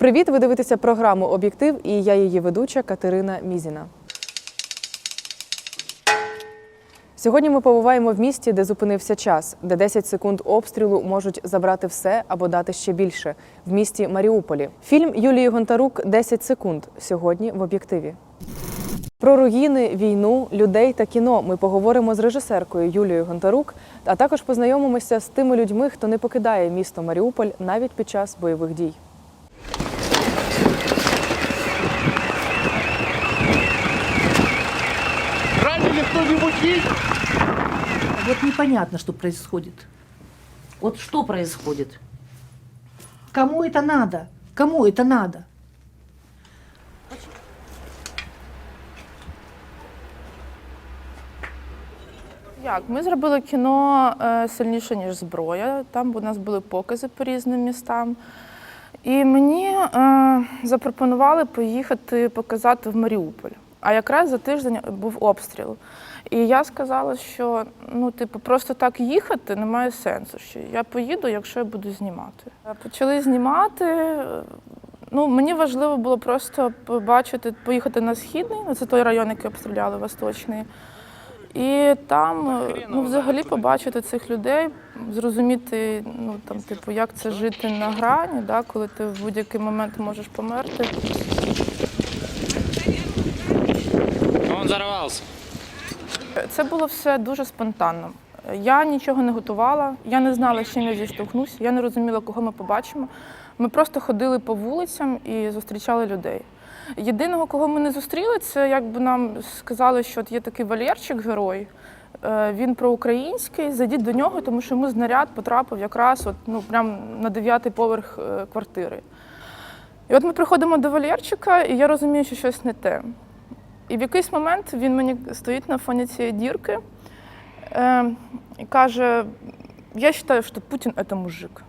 Привіт! Ви дивитеся програму Об'єктив і я її ведуча Катерина Мізіна. Сьогодні ми побуваємо в місті, де зупинився час, де 10 секунд обстрілу можуть забрати все або дати ще більше в місті Маріуполі. Фільм Юлії Гонтарук «10 секунд сьогодні в об'єктиві. Про руїни, війну, людей та кіно ми поговоримо з режисеркою Юлією Гонтарук, а також познайомимося з тими людьми, хто не покидає місто Маріуполь навіть під час бойових дій. Ранили кто-нибудь есть? Вот непонятно, что происходит. Вот что происходит? Кому это надо? Кому это надо? Як? Ми зробили кіно е, сильніше, ніж зброя. Там у нас були покази по різним містам. І мені е, запропонували поїхати показати в Маріуполь. А якраз за тиждень був обстріл. І я сказала, що ну, типу, просто так їхати немає сенсу. Що я поїду, якщо я буду знімати. Почали знімати. е, Ну, мені важливо було просто побачити, поїхати на східний, ну, це той район, який обстріляли, Восточний. І там е, ну, взагалі побачити цих людей, зрозуміти, ну там, типу, як це жити на грані, да, коли ти в будь-який момент можеш померти. Он взорвался. Це було все дуже спонтанно. Я нічого не готувала, я не знала, з чим я зіштовхнусь, я не розуміла, кого ми побачимо. Ми просто ходили по вулицям і зустрічали людей. Єдиного, кого ми не зустріли, це якби нам сказали, що є такий Валєрчик, герой. Е, Він проукраїнський, зайдіть до нього, тому що йому знаряд потрапив якраз от, ну, прям на дев'ятий поверх е, квартири. І от ми приходимо до Валєрчика, і я розумію, що щось не те. І в якийсь момент він мені стоїть на фоні цієї дірки е, і каже: Я вважаю, що Путін це мужик.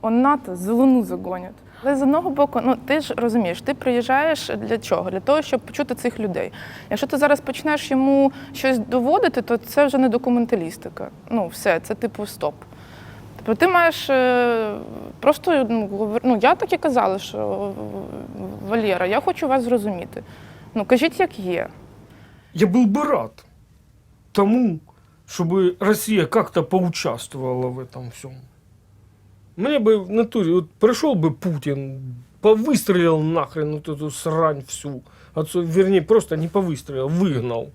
Он НАТО за луну загонять. Але з одного боку, ну ти ж розумієш, ти приїжджаєш для чого? Для того, щоб почути цих людей. Якщо ти зараз почнеш йому щось доводити, то це вже не документалістика. Ну, все, це типу стоп. Тобто ти маєш е, просто ну, ну, я так і казала, що Валєра, я хочу вас зрозуміти. Ну, кажіть, як є. Я был бы рад тому, чтобы Россия как-то поучаствовала в этом всем. Мне бы в натуре, вот пришел бы Путин, повыстрелил нахрен вот эту срань всю. Отцу- вернее, просто не повыстрелил, выгнал.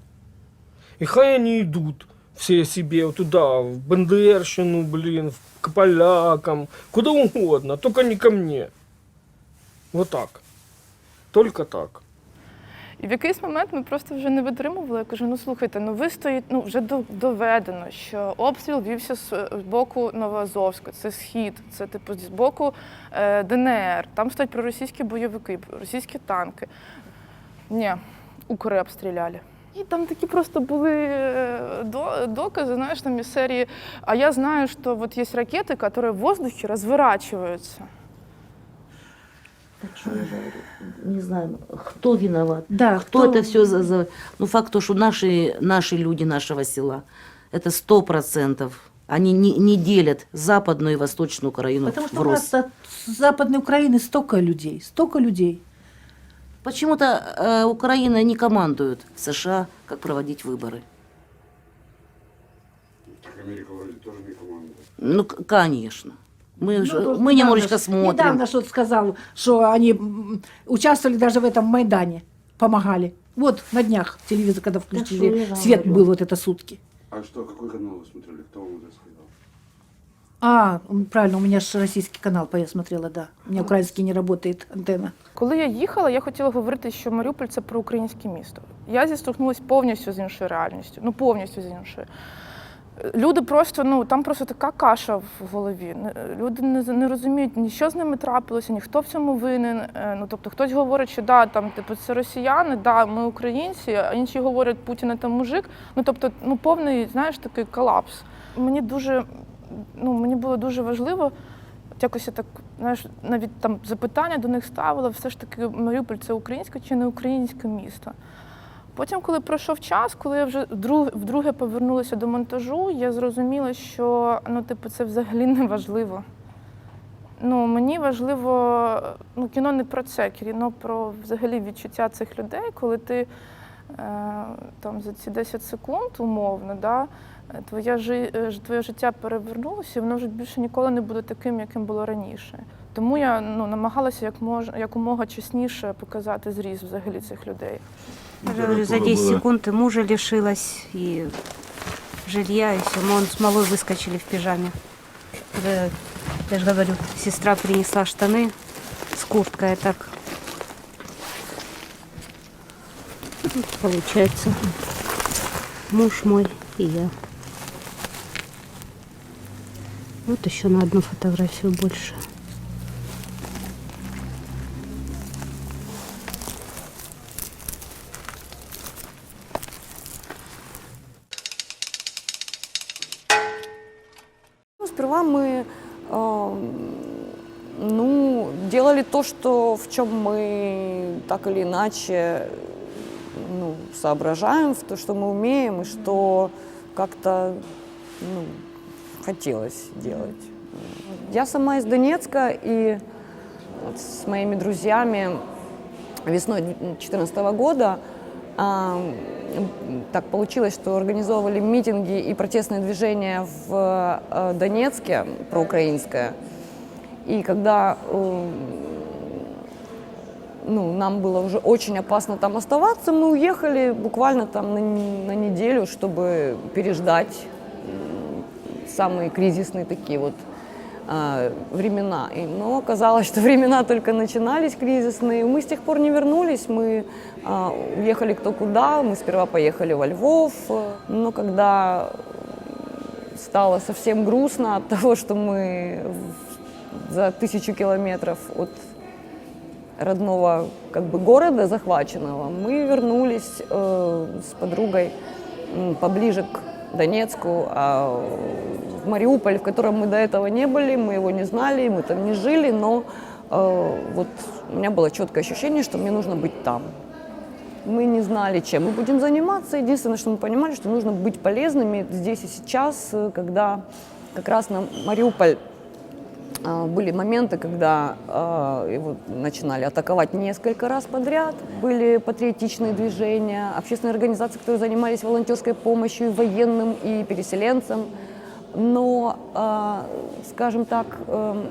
И хай они идут все себе вот туда, в Бендерщину, блин, в- к полякам, куда угодно, только не ко мне. Вот так. Только так. І в якийсь момент ми просто вже не витримували. Я кажу: ну слухайте, ну ви стоїте, ну вже до- доведено, що обстріл вівся з з боку Новоазовська, це схід, це типу з боку е, ДНР. Там стоять проросійські бойовики, російські танки. Ні, укри обстріляли. І там такі просто були е, докази, знаєш, там із серії. А я знаю, що от є ракети, які в воздухі розворачуються. Так не знаю, кто виноват, Да, кто, это все за, за... Ну, факт то, что наши, наши люди нашего села, это сто процентов. Они не, не делят западную и восточную Украину Потому что в у рост. нас от Западной Украины столько людей, столько людей. Почему-то э, Украина не командует в США, как проводить выборы. Так Америка тоже не команда. Ну, конечно. Мы, Ну, же, тут мы недавно немножечко ж- смотрим. Недавно что-то сказал, что они м, участвовали даже в этом Майдане, помогали. Вот на днях телевизор, когда что я включили, же свет говорю. был вот это сутки. А что, какой канал вы смотрели? Кто вам это сказал? А, м, правильно, у меня же российский канал, я смотрела, да. У меня украинский не работает антенна. Коли я їхала, я хотіла говорити, що Маріуполь це проукраїнське місто. Я зіштовхнулася повністю з іншою реальністю. Ну повністю з іншою. Люди просто, ну там просто така каша в голові. Люди не, не розуміють, ні що з ними трапилося, ніхто в цьому винен. Е, Ну тобто хтось говорить, що да, там типу це росіяни, да, ми українці, а інші говорять, Путін це мужик. Ну тобто, ну повний, знаєш, такий колапс. Мені дуже, ну мені було дуже важливо якось я так, знаєш, навіть там запитання до них ставила, все ж таки Маріуполь це українське чи не українське місто. Потім, коли пройшов час, коли я вже вдруге, повернулася до монтажу, я зрозуміла, що ну, типу, це взагалі не важливо. Ну, мені важливо, ну, кіно не про це, кіно про взагалі відчуття цих людей, коли ти е, там за ці 10 секунд, умовно, да, твоє, твоє життя перевернулося, і воно вже більше ніколи не буде таким, яким було раніше. Тому я ну, намагалася як мож, якомога чесніше показати зріз взагалі цих людей. Я говорю, за 10 секунд и мужа лишилась, и жилья, и все. Мы он с малой выскочили в пижаме. Когда, я же говорю, сестра принесла штаны с курткой, а так Вот получается муж мой и я. Вот еще на одну фотографию больше. То, что в чем мы так или иначе ну, соображаем, в то, что мы умеем и что как-то ну, хотелось делать. Я сама из Донецка и вот с моими друзьями весной 2014 года м, так получилось, что организовывали митинги и протестные движения в э, Донецке, проукраинское. И когда э, ну, нам было уже очень опасно там оставаться, мы уехали буквально там на, н- на неделю, чтобы переждать м, самые кризисные такие вот а, времена. И, но оказалось, что времена только начинались кризисные. Мы с тех пор не вернулись, мы а, уехали кто куда. Мы сперва поехали во Львов, э, но когда стало совсем грустно от того, что мы в- за тысячу километров от родного как бы города захваченного, мы вернулись э, с подругой м, поближе к Донецку, а в Мариуполь, в котором мы до этого не были, мы его не знали, мы там не жили, но э, вот у меня было четкое ощущение, что мне нужно быть там. Мы не знали, чем мы будем заниматься. Единственное, что мы понимали, что нужно быть полезными здесь и сейчас, э, когда как раз на Мариуполь а, были моменты, когда а, его начинали атаковать несколько раз подряд. Были патриотичные движения, общественные организации, которые занимались волонтерской помощью военным, и переселенцам. Но, а, скажем так, эм,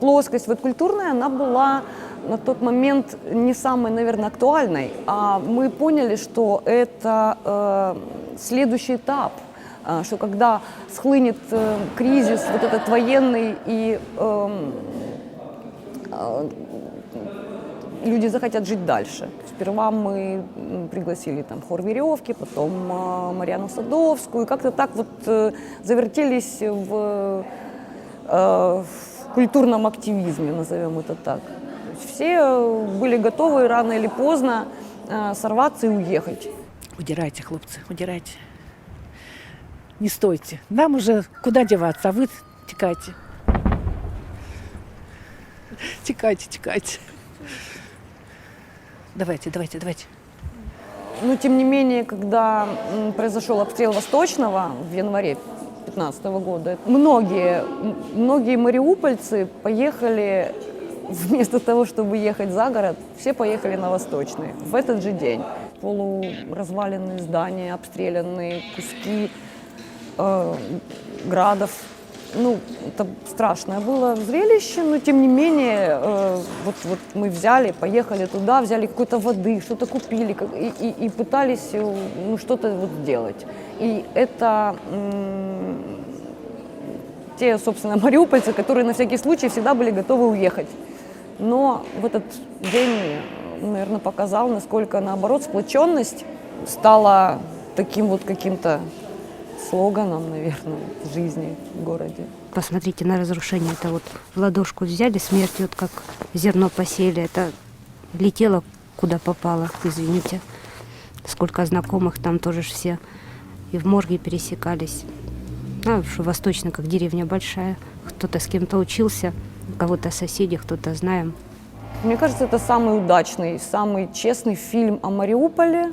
плоскость вот культурная, она была на тот момент не самой, наверное, актуальной. А мы поняли, что это э, следующий этап, что когда схлынет э, кризис вот этот военный и эм, э, люди захотят жить дальше. Сперва мы м, пригласили там хор веревки, потом э, Марьяну Садовскую, и как-то так вот э, завертелись в, э, в культурном активизме, назовем это так. То есть Все э, были готовы рано или поздно э, сорваться и уехать. Удирайте, хлопцы, удирайте. Не стойте. Нам уже куда деваться, а вы текайте. Текайте, текайте. Давайте, давайте, давайте. Но тем не менее, когда произошел обстрел Восточного в январе 2015 года, многие, многие мариупольцы поехали вместо того, чтобы ехать за город, все поехали на Восточный в этот же день. Полуразваленные здания, обстрелянные куски э, градов. Ну, это страшное было зрелище, но тем не менее, э, вот, вот мы взяли, поехали туда, взяли какой-то воды, что-то купили как- и, и- и пытались э, ну, что-то вот сделать. И это м, те, собственно, мариупольцы, которые на всякий случай всегда были готовы уехать. Но в этот день, наверное, показал, насколько, наоборот, сплоченность стала таким вот каким-то слоганом, наверное, жизни в городе. Посмотрите на разрушение. Это вот в ладошку взяли, смерть вот как зерно посеяли. Это летело куда попало, извините. Сколько знакомых там тоже все и в морге пересекались. А, что восточно, как деревня большая. Кто-то с кем-то учился, кого-то соседи, кто-то знаем. Мне кажется, это самый удачный, самый честный фильм о Мариуполе.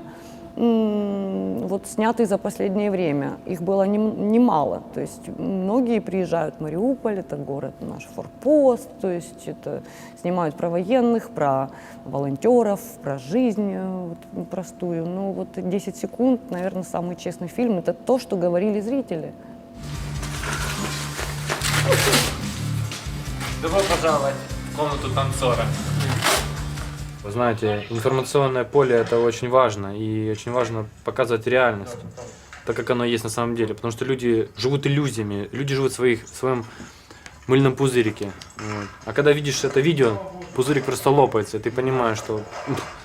Вот снятые за последнее время. Их было нем- немало. То есть многие приезжают в Мариуполь, это город наш форпост, то есть это снимают про военных, про волонтеров, про жизнь э, вот, простую. Ну вот 10 секунд, наверное, самый честный фильм. Это то, что говорили зрители. Добро пожаловать в комнату танцора. Вы знаете, информационное поле это очень важно, и очень важно показывать реальность, так как оно есть на самом деле, потому что люди живут иллюзиями, люди живут в, своих, в своем мыльном пузырике. вот. А когда видишь это видео, пузырик просто лопается, и ты понимаешь, что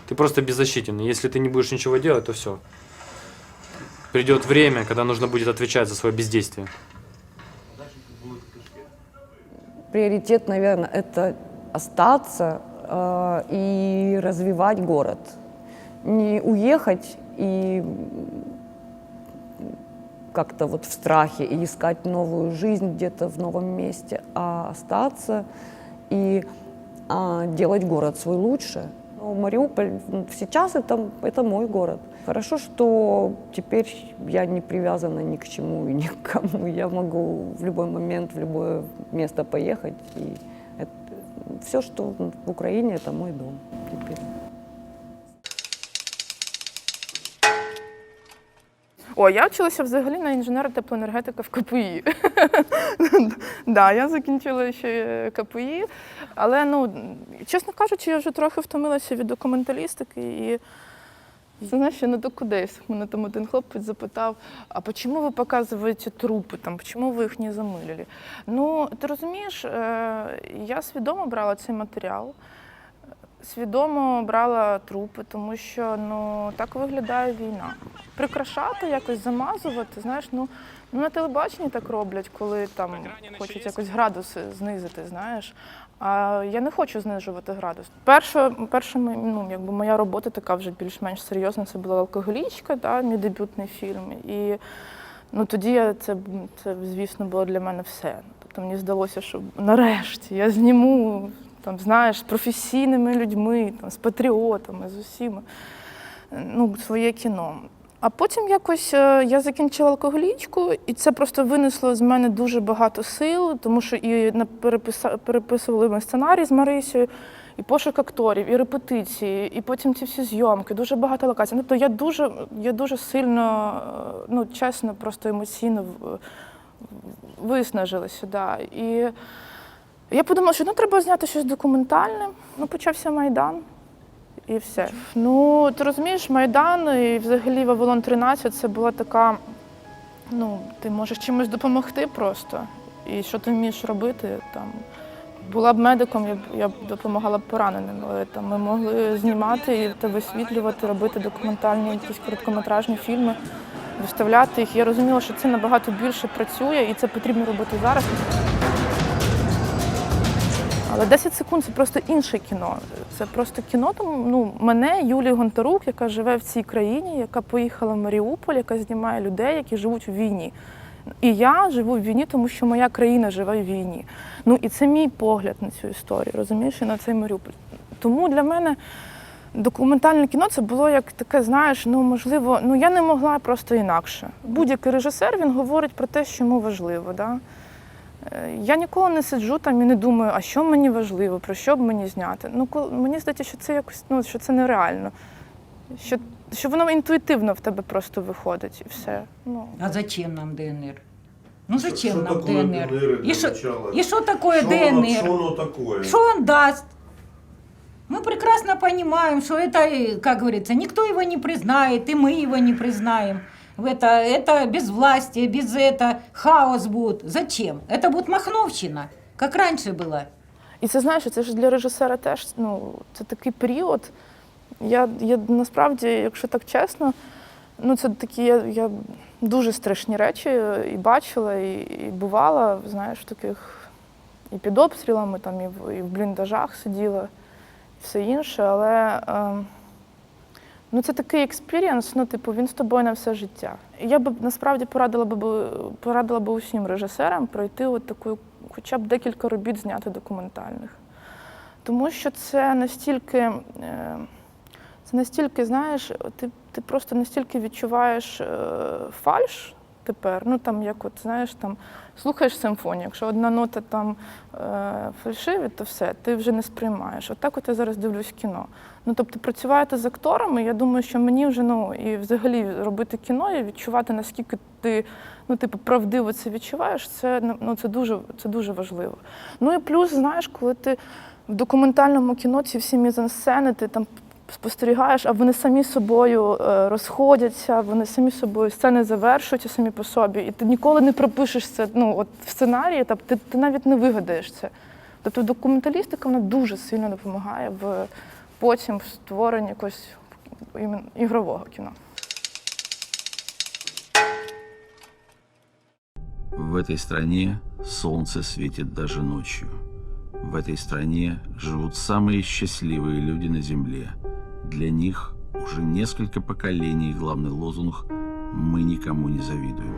ты просто беззащитен. И Если ты не будешь ничего делать, то все. Придет время, когда нужно будет отвечать за свое бездействие. Приоритет, наверное, это остаться и развивать город. Не уехать и как-то вот в страхе и искать новую жизнь где-то в новом месте, а остаться и а, делать город свой лучше. Ну, Мариуполь сейчас это, это мой город. Хорошо, что теперь я не привязана ни к чему и ни к кому. Я могу в любой момент, в любое место поехать. И все, что в Украине, это мой дом теперь. О, я вчилася взагалі на інженера теплоенергетика в КПІ. да, я закінчила ще КПІ, але ну, чесно кажучи, я вже трохи втомилася від документалістики і. Знаєш, я на докудесь. Мене там один хлопець запитав, а чому ви показуєте трупи, там, чому ви їх не замилили? Ну, ти розумієш, е, я свідомо брала цей матеріал, свідомо брала трупи, тому що ну, так виглядає війна. Прикрашати, якось замазувати, знаєш, ну, ну на телебаченні так роблять, коли там хочуть якось градуси знизити, знаєш. А я не хочу знижувати градус. Перша, перша ну, якби моя робота така вже більш-менш серйозна, це була алкоголічка, да, мій дебютний фільм. І ну, тоді я, це, це, звісно, було для мене все. Тобто мені здалося, що нарешті я зніму там, знаєш, з професійними людьми, там, з патріотами, з усіма ну, своє кіно. А потім якось е, я закінчила алкоголічку, і це просто винесло з мене дуже багато сил, тому що і переписували ми сценарій з Марисією, і пошук акторів, і репетиції, і потім ці всі зйомки, дуже багато локацій. Тобто я дуже, я дуже сильно, е, ну чесно, просто емоційно виснажилася. Да. І я подумала, що ну, треба зняти щось документальне. Ну, почався Майдан. І все. Ну, ти розумієш, Майдан і взагалі Вавилон 13 це була така. Ну, ти можеш чимось допомогти просто. І що ти вмієш робити там. Була б медиком, я б я б допомагала б пораненим, але там ми могли знімати та висвітлювати, робити документальні якісь короткометражні фільми, виставляти їх. Я розуміла, що це набагато більше працює і це потрібно робити зараз. Але 10 секунд це просто інше кіно. Це просто кіно. Тому ну мене, Юлію Гонтарук, яка живе в цій країні, яка поїхала в Маріуполь, яка знімає людей, які живуть у війні. І я живу в війні, тому що моя країна живе в війні. Ну і це мій погляд на цю історію, розумієш, і на цей Маріуполь. Тому для мене документальне кіно це було як таке, знаєш, ну можливо, ну я не могла просто інакше. Будь-який режисер він говорить про те, що йому важливо. Да? Е, Я ніколи не сиджу там і не думаю, а що мені важливо, про що б мені зняти. Ну, коли мені здається, що це якось ну, що це нереально. Що, що воно інтуїтивно в тебе просто виходить і все. Ну. А зачем нам ДНР? Ну Что- зачем что нам такое ДНР? ДНР И для что, начала? и что такое Что оно- ДНР? Что оно такое? Что он даст? Мы прекрасно понимаем, что это, э, как говорится, никто его не признает, и мы его не признаем. Это, это безвластие, без это хаос будет. Зачем? Это будет махновщина, как раньше было. І це знаєш, це ж для режисера теж ну, це такий період. Я, я насправді, якщо так чесно, ну це такі я, я дуже страшні речі і бачила, і, і бувала, знаєш, в таких і під обстрілами, там, і в, і в бліндажах сиділа, і все інше. Але ем, ну, це такий експірієнс, ну, типу, він з тобою на все життя. Я б насправді порадила б порадила б усім режисерам пройти от таку, хоча б декілька робіт зняти документальних. Тому що це настільки. Е, Це настільки, знаєш, ти, ти просто настільки відчуваєш е, фальш тепер. Ну там, як от знаєш, там слухаєш симфонію. Якщо одна нота там е, фальшиві, то все, ти вже не сприймаєш. Отак от я зараз дивлюсь кіно. Ну тобто працювати з акторами, я думаю, що мені вже ну і взагалі робити кіно і відчувати, наскільки ти ну, типу, правдиво це відчуваєш, це ну це дуже це дуже важливо. Ну і плюс, знаєш, коли ти в документальному кіно ці всі мізансцени, ти там спостерігаєш, а вони самі собою е, розходяться, вони самі собою сцени завершуються самі по собі, і ти ніколи не пропишеш це ну, от в сценарії, тобто ти, ти навіть не вигадаєш це. Тобто документалістика вона дуже сильно допомагає в потім в створенні якогось іменно ігрового кіно. В этой стране солнце светит даже ночью. В этой стране живут самые счастливые люди на земле. для них уже несколько поколений главный лозунг «Мы никому не завидуем».